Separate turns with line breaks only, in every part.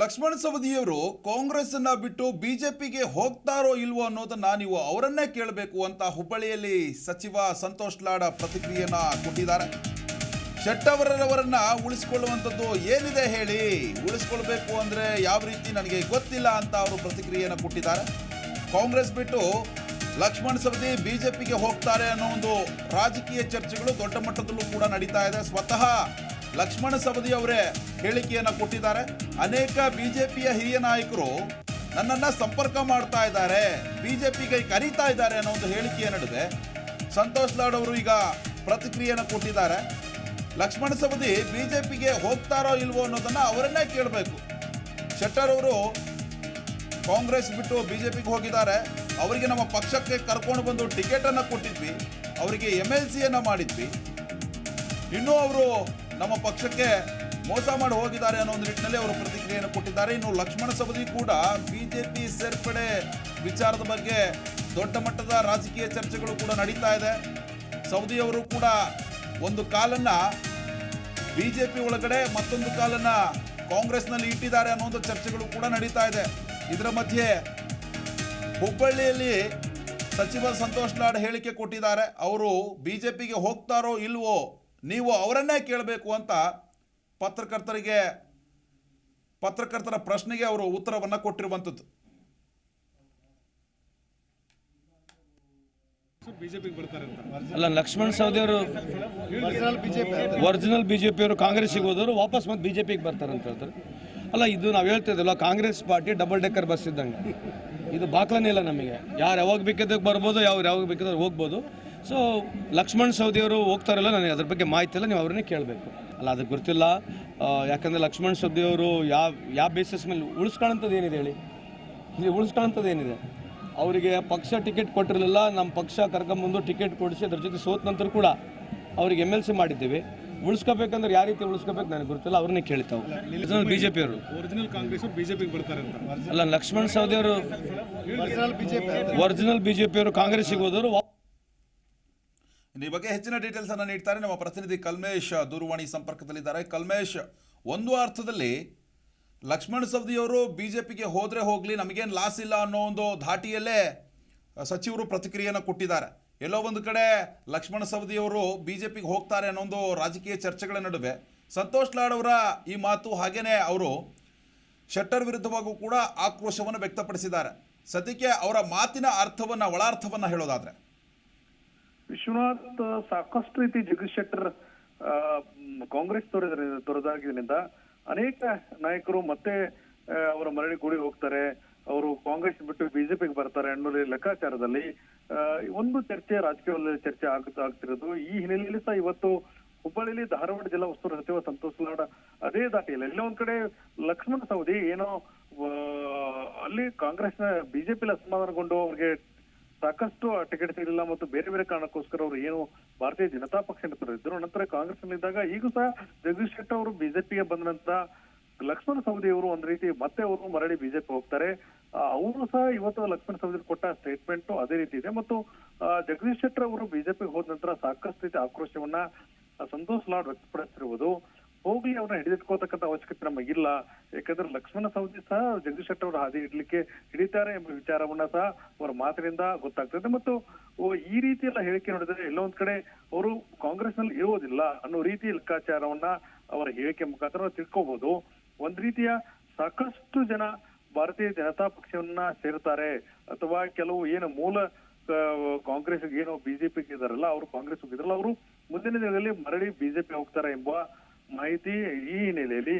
ಲಕ್ಷ್ಮಣ ಸವದಿಯವರು ಕಾಂಗ್ರೆಸ್ ಅನ್ನ ಬಿಟ್ಟು ಬಿಜೆಪಿಗೆ ಹೋಗ್ತಾರೋ ಇಲ್ವೋ ಅನ್ನೋದನ್ನ ನೀವು ಅವರನ್ನೇ ಕೇಳಬೇಕು ಅಂತ ಹುಬ್ಬಳ್ಳಿಯಲ್ಲಿ ಸಚಿವ ಸಂತೋಷ್ ಲಾಡ ಪ್ರತಿಕ್ರಿಯೆಯನ್ನ ಕೊಟ್ಟಿದ್ದಾರೆ. ಶೆಟ್ಟವರವರನ್ನ ಉಳಿಸ್ಕೊಳ್ಳುವಂಥದ್ದು ಏನಿದೆ ಹೇಳಿ? ಉಳಿಸ್ಕೊಳ್ಬೇಕು ಅಂದ್ರೆ ಯಾವ ರೀತಿ ನನಗೆ ಗೊತ್ತಿಲ್ಲ ಅಂತ ಅವರು ಪ್ರತಿಕ್ರಿಯೆಯನ್ನು ಕೊಟ್ಟಿದ್ದಾರೆ. ಕಾಂಗ್ರೆಸ್ ಬಿಟ್ಟು ಲಕ್ಷ್ಮಣ್ ಸವದಿ ಬಿಜೆಪಿಗೆ ಹೋಗ್ತಾರೆ ಅನ್ನೋ ಒಂದು ರಾಜಕೀಯ ಚರ್ಚೆಗಳು ದೊಡ್ಡ ಮಟ್ಟದಲ್ಲೂ ಕೂಡ ನಡೀತಾ ಇದೆ. ಸ್ವತಃ ಲಕ್ಷ್ಮಣ ಸವದಿ ಅವರೇ ಹೇಳಿಕೆಯನ್ನು ಕೊಟ್ಟಿದ್ದಾರೆ. ಅನೇಕ ಬಿಜೆಪಿಯ ಹಿರಿಯ ನಾಯಕರು ನನ್ನನ್ನ ಸಂಪರ್ಕ ಮಾಡ್ತಾ ಇದ್ದಾರೆ, ಬಿಜೆಪಿಗೆ ಕರೀತಾ ಇದ್ದಾರೆ ಅನ್ನೋ ಒಂದು ಹೇಳಿಕೆಯ ನಡುವೆ ಸಂತೋಷ್ ಲಾಡ್ ಅವರು ಈಗ ಪ್ರತಿಕ್ರಿಯೆಯನ್ನು ಕೊಟ್ಟಿದ್ದಾರೆ. ಲಕ್ಷ್ಮಣ ಸವದಿ ಬಿಜೆಪಿಗೆ ಹೋಗ್ತಾರೋ ಇಲ್ವೋ ಅನ್ನೋದನ್ನ ಅವರನ್ನೇ ಕೇಳಬೇಕು. ಶೆಟ್ಟರ್ ಅವರು ಕಾಂಗ್ರೆಸ್ ಬಿಟ್ಟು ಬಿಜೆಪಿಗೆ ಹೋಗಿದ್ದಾರೆ. ಅವರಿಗೆ ನಮ್ಮ ಪಕ್ಷಕ್ಕೆ ಕರ್ಕೊಂಡು ಬಂದು ಟಿಕೆಟ್ ಅನ್ನ ಕೊಟ್ಟಿದ್ವಿ. ಅವರಿಗೆ ಎಂ ಎಲ್ ಸಿಯನ್ನು ಮಾಡಿದ್ವಿ. ಇನ್ನೂ ಅವರು ನಮ್ಮ ಪಕ್ಷಕ್ಕೆ ಮೋಸ ಮಾಡಿ ಹೋಗಿದ್ದಾರೆ ಅನ್ನೋ ಒಂದು ನಿಟ್ಟಿನಲ್ಲಿ ಅವರು ಪ್ರತಿಕ್ರಿಯೆಯನ್ನು ಕೊಟ್ಟಿದ್ದಾರೆ. ಇನ್ನು ಲಕ್ಷ್ಮಣ ಸವದಿ ಕೂಡ ಬಿಜೆಪಿ ಸೇರ್ಪಡೆ ವಿಚಾರದ ಬಗ್ಗೆ ದೊಡ್ಡ ಮಟ್ಟದ ರಾಜಕೀಯ ಚರ್ಚೆಗಳು ಕೂಡ ನಡೀತಾ ಇದೆ. ಸವದಿ ಅವರು ಕೂಡ ಒಂದು ಕಾಲನ್ನ ಬಿಜೆಪಿ ಒಳಗಡೆ ಮತ್ತೊಂದು ಕಾಲನ್ನ ಕಾಂಗ್ರೆಸ್ನಲ್ಲಿ ಇಟ್ಟಿದ್ದಾರೆ ಅನ್ನೋ ಒಂದು ಚರ್ಚೆಗಳು ಕೂಡ ನಡೀತಾ ಇದೆ. ಇದರ ಮಧ್ಯೆ ಹುಬ್ಬಳ್ಳಿಯಲ್ಲಿ ಸಚಿವ ಸಂತೋಷ್ ಲಾಡ್ ಹೇಳಿಕೆ ಕೊಟ್ಟಿದ್ದಾರೆ. ಅವರು ಬಿಜೆಪಿಗೆ ಹೋಗ್ತಾರೋ ಇಲ್ವೋ ನೀವು ಅವರನ್ನೇ ಕೇಳಬೇಕು ಅಂತ ಪತ್ರಕರ್ತರಿಗೆ ಪತ್ರಕರ್ತರ ಪ್ರಶ್ನೆಗೆ ಅವರು ಉತ್ತರವನ್ನು ಕೊಟ್ಟಿರುವಂಥದ್ದು.
ಅಂತ.
ಅಲ್ಲ ಲಕ್ಷ್ಮಣ್ ಸವದಿ ಅವರು ಒರಿಜಿನಲ್ ಬಿಜೆಪಿ ಅವರು. ಕಾಂಗ್ರೆಸ್ಗೆ ಹೋದವರು ವಾಪಸ್ ಮತ್ತೆ ಬಿಜೆಪಿಗೆ ಬರ್ತಾರೆ ಅಂತ ಹೇಳ್ತಾರೆ. ಅಲ್ಲ ಇದು ನಾವು ಹೇಳ್ತಾ ಇದ್ದೀವಲ್ಲ Congress party double decker bus ಇದ್ದಂಗೆ. ಇದು ಬಾಕ್ಲನೇ ಇಲ್ಲ ನಮಗೆ. ಯಾರು ಯಾವಾಗ ಬೇಕಿದ್ದಕ್ಕೆ ಬರ್ಬೋದು ಯಾವ ಯಾವಾಗ ಬೇಕಾದ್ರೆ ಹೋಗ್ಬೋದು. ಸೊ ಲಕ್ಷ್ಮಣ್ ಸೌದಿಯವರು ಅವರು ಹೋಗ್ತಾರಲ್ಲ ನನಗೆ ಅದ್ರ ಬಗ್ಗೆ ಮಾಹಿತಿ ಇಲ್ಲ ನೀವು ಅವ್ರನ್ನೇ ಕೇಳಬೇಕು. ಅಲ್ಲ ಅದಕ್ಕೆ ಗೊತ್ತಿಲ್ಲ. ಯಾಕಂದರೆ ಲಕ್ಷ್ಮಣ್ ಸವದಿ ಅವರು ಯಾವ ಯಾವ ಬೇಸಿಸ್ ಮೇಲೆ ಉಳಿಸ್ಕೊಳ್ಳೋಂಥದ್ದು ಏನಿದೆ ಹೇಳಿ? ಇಲ್ಲಿ ಉಳಿಸ್ಕೊಳ್ಳೋಂಥದ್ದು ಏನಿದೆ? ಅವರಿಗೆ ಪಕ್ಷ ಟಿಕೆಟ್ ಕೊಟ್ಟಿರಲಿಲ್ಲ ನಮ್ಮ ಪಕ್ಷ ಕರ್ಕೊಂಬಂದು ಟಿಕೆಟ್ ಕೊಡಿಸಿ ಅದ್ರ ಜೊತೆ ಸೋತ ನಂತರ ಕೂಡ ಅವ್ರಿಗೆ ಎಂ ಎಲ್ ಸಿ ಮಾಡಿದ್ದೀವಿ. ಉಳಿಸ್ಕೋಬೇಕಂದ್ರೆ ಯಾವ ರೀತಿ ಉಳಿಸ್ಕೋಬೇಕು ನನಗೆ ಗೊತ್ತಿಲ್ಲ ಅವ್ರನ್ನೇ ಕೇಳ್ತಾವೆ. ಬಿ ಜೆ ಪಿ ಅವರು.
ಒರಿಜಿನಲ್ ಕಾಂಗ್ರೆಸ್ ಬಿಜೆಪಿಗೆ ಬರ್ತಾರೆ
ಅಲ್ಲ ಲಕ್ಷ್ಮಣ್ ಸೌದಿ ಅವರು ಒರಿಜಿನಲ್ ಬಿ ಜೆ ಪಿ ಅವರು. ಕಾಂಗ್ರೆಸ್ಸಿಗೆ ಹೋದವರು
ಈ ಬಗ್ಗೆ ಹೆಚ್ಚಿನ ಡೀಟೇಲ್ಸ್ ಅನ್ನು ನೀಡ್ತಾರೆ ನಮ್ಮ ಪ್ರತಿನಿಧಿ ಕಲ್ಮೇಶ್ ದೂರವಾಣಿ ಸಂಪರ್ಕದಲ್ಲಿದ್ದಾರೆ. ಕಲ್ಮೇಶ್, ಒಂದು ಅರ್ಥದಲ್ಲಿ ಲಕ್ಷ್ಮಣ ಸವದಿಯವರು ಬಿಜೆಪಿಗೆ ಹೋದರೆ ಹೋಗ್ಲಿ, ನಮಗೇನು ಲಾಸ್ ಇಲ್ಲ ಅನ್ನೋ ಒಂದು ಧಾಟಿಯಲ್ಲೇ ಸಚಿವರು ಪ್ರತಿಕ್ರಿಯೆಯನ್ನು ಕೊಟ್ಟಿದ್ದಾರೆ. ಎಲ್ಲೋ ಒಂದು ಕಡೆ ಲಕ್ಷ್ಮಣ ಸವದಿಯವರು ಬಿ ಜೆ ಪಿಗೆ ಹೋಗ್ತಾರೆ ಅನ್ನೋ ಒಂದು ರಾಜಕೀಯ ಚರ್ಚೆಗಳ ನಡುವೆ ಸಂತೋಷ್ ಲಾಡ್ ಅವರ ಈ ಮಾತು ಹಾಗೇನೆ ಅವರು ಶೆಟ್ಟರ್ ವಿರುದ್ಧವಾಗೂ ಕೂಡ ಆಕ್ರೋಶವನ್ನು ವ್ಯಕ್ತಪಡಿಸಿದ್ದಾರೆ. ಸದ್ಯಕ್ಕೆ ಅವರ ಮಾತಿನ ಅರ್ಥವನ್ನು, ಒಳಾರ್ಥವನ್ನು ಹೇಳೋದಾದ್ರೆ
ವಿಶ್ವನಾಥ್ ಸಾಕಷ್ಟು ರೀತಿ ಜಗದೀಶ್ ಶೆಟ್ಟರ್ ಕಾಂಗ್ರೆಸ್ ತೊರೆದ ತೊರೆದಾಗಿದ್ದರಿಂದ ಅನೇಕ ನಾಯಕರು ಮತ್ತೆ ಅವರ ಮರಳಿ ಕೂಡಿ ಹೋಗ್ತಾರೆ. ಅವರು ಕಾಂಗ್ರೆಸ್ ಬಿಟ್ಟು ಬಿಜೆಪಿಗೆ ಬರ್ತಾರೆ ಅನ್ನೋ ಲೆಕ್ಕಾಚಾರದಲ್ಲಿ ಒಂದು ಚರ್ಚೆ, ರಾಜಕೀಯದಲ್ಲಿ ಚರ್ಚೆ ಆಗುತ್ತಾ ಆಗ್ತಿರೋದು. ಈ ಹಿನ್ನೆಲೆಯಲ್ಲಿ ಸಹ ಇವತ್ತು ಹುಬ್ಬಳ್ಳಿಯಲ್ಲಿ ಧಾರವಾಡ ಜಿಲ್ಲಾ ಉಸ್ತುವಾರಿ ಸಚಿವ ಸಂತೋಷ್ ಲಾಡ್ ಅದೇ ದಾಟಿಯಲ್ಲಿ. ಎಲ್ಲ ಒಂದ್ ಕಡೆ ಲಕ್ಷ್ಮಣ ಸವದಿ ಏನೋ ಅಲ್ಲಿ ಅಲ್ಲಿ ಕಾಂಗ್ರೆಸ್ನ ಬಿಜೆಪಿ ಅಸಮಾಧಾನಗೊಂಡು ಅವ್ರಿಗೆ ಸಾಕಷ್ಟು ಟಿಕೆಟ್ ಸಿಗಲಿಲ್ಲ ಮತ್ತು ಬೇರೆ ಬೇರೆ ಕಾರಣಕ್ಕೋಸ್ಕರ ಅವರು ಏನು ಭಾರತೀಯ ಜನತಾ ಪಕ್ಷ ಇದ್ದರು ನಂತರ ಕಾಂಗ್ರೆಸ್ ನಲ್ಲಿದ್ದಾಗ ಈಗೂ ಸಹ ಜಗದೀಶ್ ಶೆಟ್ಟರ್ ಅವರು ಬಿಜೆಪಿಗೆ ಬಂದ ನಂತರ ಲಕ್ಷ್ಮಣ ಸವದಿ ಅವರು ಒಂದ್ ರೀತಿ ಮತ್ತೆ ಅವರು ಮರಳಿ ಬಿಜೆಪಿ ಹೋಗ್ತಾರೆ. ಅವರು ಸಹ ಇವತ್ತು ಲಕ್ಷ್ಮಣ ಸವದಿ ಕೊಟ್ಟ ಸ್ಟೇಟ್ಮೆಂಟ್ ಅದೇ ರೀತಿ ಇದೆ. ಮತ್ತು ಜಗದೀಶ್ ಶೆಟ್ಟರ್ ಅವರು ಬಿಜೆಪಿಗೆ ಹೋದ ನಂತರ ಸಾಕಷ್ಟು ರೀತಿ ಆಕ್ರೋಶವನ್ನ ಸಂತೋಷ್ ಲಾಡ್ ವ್ಯಕ್ತಪಡಿಸಿರುವುದು ಹೋಗ್ಲಿ ಅವ್ರನ್ನ ಹಿಡಿದಿಟ್ಕೋತಕ್ಕಂತ ಅವಶ್ಯಕತೆ ನಮಗಿಲ್ಲ ಯಾಕಂದ್ರೆ ಲಕ್ಷ್ಮಣ ಸವದಿ ಸಹ ಜಗದೀಶ್ ಶೆಟ್ಟಿ ಅವರು ಹಾದಿ ಇಡ್ಲಿಕ್ಕೆ ಹಿಡಿತಾರೆ ಎಂಬ ವಿಚಾರವನ್ನ ಸಹ ಅವರ ಮಾತಿನಿಂದ ಗೊತ್ತಾಗ್ತದೆ. ಮತ್ತು ಈ ರೀತಿ ಎಲ್ಲ ಹೇಳಿಕೆ ನೋಡಿದ್ರೆ ಎಲ್ಲೋ ಒಂದ್ ಕಡೆ ಅವರು ಕಾಂಗ್ರೆಸ್ನಲ್ಲಿ ಇರುವುದಿಲ್ಲ ಅನ್ನೋ ರೀತಿ ಲೆಕ್ಕಾಚಾರವನ್ನ ಅವರ ಹೇಳಿಕೆ ಮುಖಾಂತರ ತಿಳ್ಕೋಬಹುದು ಒಂದ್ ರೀತಿಯ ಸಾಕಷ್ಟು ಜನ ಭಾರತೀಯ ಜನತಾ ಪಕ್ಷವನ್ನ ಸೇರ್ತಾರೆ. ಅಥವಾ ಕೆಲವು ಏನು ಮೂಲ ಕಾಂಗ್ರೆಸ್ ಏನು ಬಿಜೆಪಿ ಇದಾರಲ್ಲ, ಅವರು ಕಾಂಗ್ರೆಸ್ ಹೋಗಿದ್ರಲ್ಲ, ಅವರು ಮುಂದಿನ ದಿನದಲ್ಲಿ ಮರಳಿ ಬಿಜೆಪಿ ಹೋಗ್ತಾರೆ ಎಂಬ ಮಾಹಿತಿ ಈ ಹಿನ್ನೆಲೆಯಲ್ಲಿ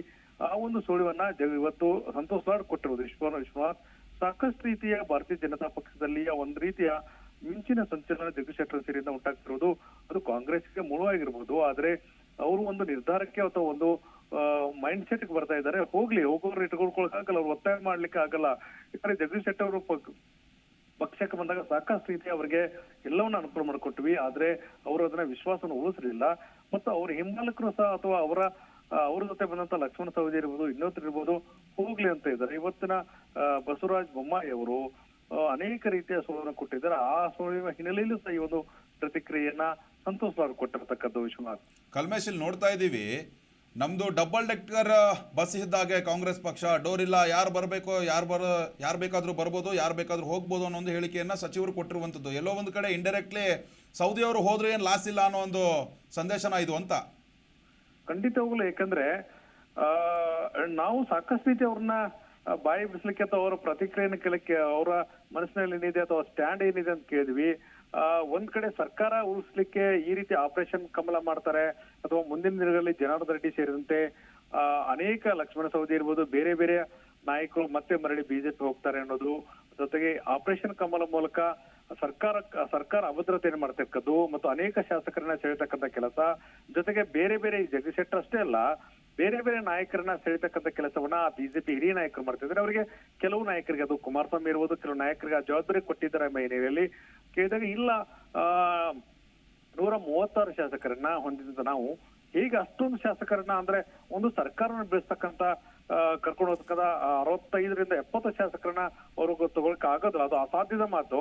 ಆ ಒಂದು ಸುಳಿವನ್ನ ಇವತ್ತು ಸಂತೋಷ್ ಕೊಟ್ಟಿರೋದು. ವಿಶ್ವ ವಿಶ್ವನಾಥ್, ಸಾಕಷ್ಟು ರೀತಿಯ ಭಾರತೀಯ ಜನತಾ ಪಕ್ಷದಲ್ಲಿ ಒಂದ್ ರೀತಿಯ ಮಿಂಚಿನ ಸಂಚಲನ ಜಗದೀಶ್ ಶೆಟ್ಟರ್ ಸೇರಿಯಿಂದ ಉಂಟಾಗ್ತಿರೋದು ಅದು ಕಾಂಗ್ರೆಸ್ಗೆ ಮುಳುವಾಗಿರ್ಬೋದು. ಆದ್ರೆ ಅವರು ಒಂದು ನಿರ್ಧಾರಕ್ಕೆ ಅಥವಾ ಒಂದು ಮೈಂಡ್ ಸೆಟ್ ಬರ್ತಾ ಇದ್ದಾರೆ. ಹೋಗ್ಲಿ, ಹೋಗೋರು ಇಟ್ಕೊಳ್ಕೊಳಕ್ ಆಗಲ್ಲ ಅವ್ರು ಒತ್ತಾಯ ಮಾಡ್ಲಿಕ್ಕೆ ಆಗಲ್ಲ ಯಾಕಂದ್ರೆ ಜಗದೀಶ್ ಶೆಟ್ಟರ್ ಅವರು ಪಕ್ಷಕ್ಕೆ ಬಂದಾಗ ಸಾಕಷ್ಟು ರೀತಿ ಅವರಿಗೆ ಎಲ್ಲವನ್ನ ಅನುಕೂಲ ಮಾಡಿಕೊಟ್ವಿ, ಆದ್ರೆ ಅವರು ಅದನ್ನ ವಿಶ್ವಾಸವನ್ನು ಉಳಿಸಲಿಲ್ಲ. ಮತ್ತು ಅವ್ರ ಹಿಂಬಾಲಕರು ಸಹ ಅಥವಾ ಅವರ ಅವ್ರ ಜೊತೆ ಬಂದಂತ ಲಕ್ಷ್ಮಣ ಸವದಿ ಇರ್ಬೋದು ಇನ್ನೊಂದು ಇರ್ಬೋದು, ಹೋಗ್ಲಿ ಅಂತ ಇದ್ದಾರೆ. ಇವತ್ತಿನ ಬಸವರಾಜ್ ಬೊಮ್ಮಾಯಿ ಅವರು ಅನೇಕ ರೀತಿಯ ಸೋಲನ್ನು ಕೊಟ್ಟಿದ್ದಾರೆ. ಆ ಸೋಲಿನ ಹಿನ್ನೆಲೆಯಲ್ಲೂ ಸಹ ಈ ಒಂದು ಪ್ರತಿಕ್ರಿಯೆಯನ್ನ ಸಂತೋಷವಾಗಿ ಕೊಟ್ಟಿರ್ತಕ್ಕಂಥ ವಿಶ್ವನಾಥ್
ಕಲ್ಮೇಶ್ ನೋಡ್ತಾ ಇದ್ದೀವಿ. ನಮ್ದು ಡಬಲ್ ಡೆಕ್ಕರ್ ಬಸ್ ಇದ್ದಾಗೆ ಕಾಂಗ್ರೆಸ್ ಪಕ್ಷ. ಡೋರ್ ಇಲ್ಲ, ಯಾರು ಬರಬೇಕು, ಯಾರು ಬರ, ಯಾರು ಬೇಕಾದರೂ ಬರ್ಬೋದು, ಯಾರು ಬೇಕಾದರೂ ಹೋಗ್ಬೋದು ಅನ್ನೋ ಒಂದು ಹೇಳಿಕೆಯನ್ನು ಸಚಿವರು ಕೊಟ್ಟಿರುವಂಥದ್ದು. ಎಲ್ಲೋ ಒಂದು ಕಡೆ ಇಂಡೈರೆಕ್ಟ್ಲಿ ಸೌದಿಯವರು ಹೋದರೆ ಏನು ಲಾಸ್ ಇಲ್ಲ ಅನ್ನೋ ಒಂದು ಸಂದೇಶನ ಇದು ಅಂತ.
ಖಂಡಿತವಾಗ್ಲು ಯಾಕಂದ್ರೆ ನಾವು ಸಾಕಷ್ಟು ರೀತಿ ಅವ್ರನ್ನ ಬಾಯಿ ಬಿಸ್ಲಿಕ್ಕೆ ಅಥವಾ ಅವರ ಪ್ರತಿಕ್ರಿಯೆಯನ್ನು ಕೇಳಕ್ಕೆ, ಅವರ ಮನಸ್ಸಿನಲ್ಲಿ ಏನಿದೆ ಅಥವಾ ಸ್ಟ್ಯಾಂಡ್ ಏನಿದೆ ಅಂತ ಕೇಳಿದ್ವಿ. ಒಂದ್ ಕಡೆ ಸರ್ಕಾರ ಉಳಿಸ್ಲಿಕ್ಕೆ ಈ ರೀತಿ ಆಪರೇಷನ್ ಕಮಲ ಮಾಡ್ತಾರೆ, ಅಥವಾ ಮುಂದಿನ ದಿನಗಳಲ್ಲಿ ಜನಾರ್ದನ್ ರೆಡ್ಡಿ ಸೇರಿದಂತೆ ಅನೇಕ ಲಕ್ಷ್ಮಣ ಸವದಿ ಇರ್ಬೋದು, ಬೇರೆ ಬೇರೆ ನಾಯಕರು ಮತ್ತೆ ಮರಳಿ ಬಿಜೆಪಿ ಹೋಗ್ತಾರೆ ಅನ್ನೋದು, ಜೊತೆಗೆ ಆಪರೇಷನ್ ಕಮಲ ಮೂಲಕ ಸರ್ಕಾರ ಸರ್ಕಾರ ಅಭದ್ರತೆಯನ್ನು ಮಾಡ್ತಕ್ಕದ್ದು ಮತ್ತು ಅನೇಕ ಶಾಸಕರನ್ನ ಸೆಳೆತಕ್ಕಂಥ ಕೆಲಸ, ಜೊತೆಗೆ ಬೇರೆ ಬೇರೆ ಜಗದೀಶ್ ಶೆಟ್ಟರ್ ಅಷ್ಟೇ ಅಲ್ಲ, ಬೇರೆ ಬೇರೆ ನಾಯಕರನ್ನ ಸೆಳೆತಕ್ಕಂತ ಕೆಲಸವನ್ನ ಬಿಜೆಪಿ ಹಿರಿಯ ನಾಯಕರು ಮಾಡ್ತಿದ್ದಾರೆ. ಅವರಿಗೆ ಕೆಲವು ನಾಯಕರಿಗೆ, ಅದು ಕುಮಾರಸ್ವಾಮಿ ಇರ್ಬೋದು, ಕೆಲವು ನಾಯಕರಿಗೆ ಆ ಜವಾಬ್ದಾರಿ ಕೊಟ್ಟಿದ್ದಾರೆ ಹಿನ್ನೆಲೆಯಲ್ಲಿ ಕೇಳಿದಾಗ, ಇಲ್ಲ ನೂರ ಮೂವತ್ತಾರು ಶಾಸಕರನ್ನ ಹೊಂದಿದ್ದ ನಾವು ಈಗ ಅಷ್ಟೊಂದು ಶಾಸಕರನ್ನ ಅಂದ್ರೆ ಒಂದು ಸರ್ಕಾರನ ಬೆಳೆಸ್ತಕ್ಕಂತ ಕರ್ಕೊಂಡು ಹೋಗ್ತಕ್ಕಂಥ ಅರವತ್ತೈದರಿಂದ ಎಪ್ಪತ್ತು ಶಾಸಕರನ್ನ ಅವರು ತಗೊಳಕ್ ಆಗೋದಿಲ್ಲ. ಅದು ಅಸಾಧ್ಯದ ಮಾತು.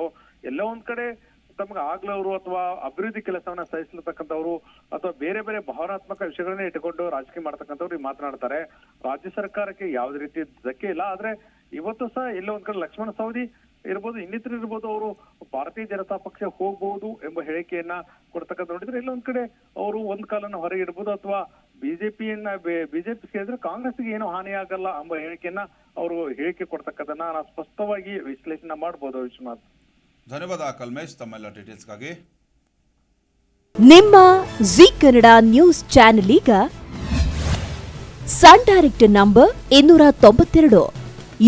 ಎಲ್ಲೋ ಒಂದ್ ಕಡೆ ತಮ್ಗೆ ಆಗ್ಲವರು ಅಥವಾ ಅಭಿವೃದ್ಧಿ ಕೆಲಸವನ್ನ ಸಹಿಸ್ಲತಕ್ಕಂಥವ್ರು ಅಥವಾ ಬೇರೆ ಬೇರೆ ಭಾವನಾತ್ಮಕ ವಿಷಯಗಳನ್ನ ಇಟ್ಟುಕೊಂಡು ರಾಜಕೀಯ ಮಾಡ್ತಕ್ಕಂಥವ್ರು ಈ ಮಾತನಾಡ್ತಾರೆ. ರಾಜ್ಯ ಸರ್ಕಾರಕ್ಕೆ ಯಾವುದೇ ರೀತಿ ಧಕ್ಕೆ ಇಲ್ಲ. ಆದ್ರೆ ಇವತ್ತು ಸಹ ಎಲ್ಲ ಒಂದ್ ಕಡೆ ಲಕ್ಷ್ಮಣ ಸವದಿ ಇರ್ಬೋದು ಇನ್ನಿತರ ಇರ್ಬೋದು ಅವರು ಭಾರತೀಯ ಜನತಾ ಪಕ್ಷ ಹೋಗ್ಬೋದು ಎಂಬ ಹೇಳಿಕೆಯನ್ನ ಕೊಡ್ತಕ್ಕಂಥ ನೋಡಿದ್ರೆ ಇಲ್ಲೊಂದ್ ಕಡೆ ಅವರು ಒಂದ್ ಕಾಲನ್ನ ಹೊರಗೆ ಇಡ್ಬೋದು ಅಥವಾ ಬಿಜೆಪಿಯನ್ನ ಬಿಜೆಪಿ ಸೇರಿದ್ರೆ ಕಾಂಗ್ರೆಸ್ಗೆ ಏನು ಹಾನಿ ಆಗಲ್ಲ ಎಂಬ ಹೇಳಿಕೆಯನ್ನ ಅವರು ಹೇಳಿಕೆ ಕೊಡ್ತಕ್ಕಂಥದನ್ನ ನಾವು ಸ್ಪಷ್ಟವಾಗಿ ವಿಶ್ಲೇಷಣೆ ಮಾಡ್ಬೋದು ವಿಶ್ವನಾಥ್.
ಧನ್ಯವಾದ ಕಲ್ಮೇಶ್ ತಮ್ಮೆಲ್ಲ ಡೀಟೇಲ್ಸ್ಗಾಗಿ.
ನಿಮ್ಮ ಜಿ ಕನ್ನಡ ನ್ಯೂಸ್ ಚಾನೆಲ್ ಈಗ ಸನ್ ಡೈರೆಕ್ಟ್ ನಂಬರ್ ಇನ್ನೂರ ತೊಂಬತ್ತೆರಡು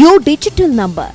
ಯು ಡಿಜಿಟಲ್ ನಂಬರ್.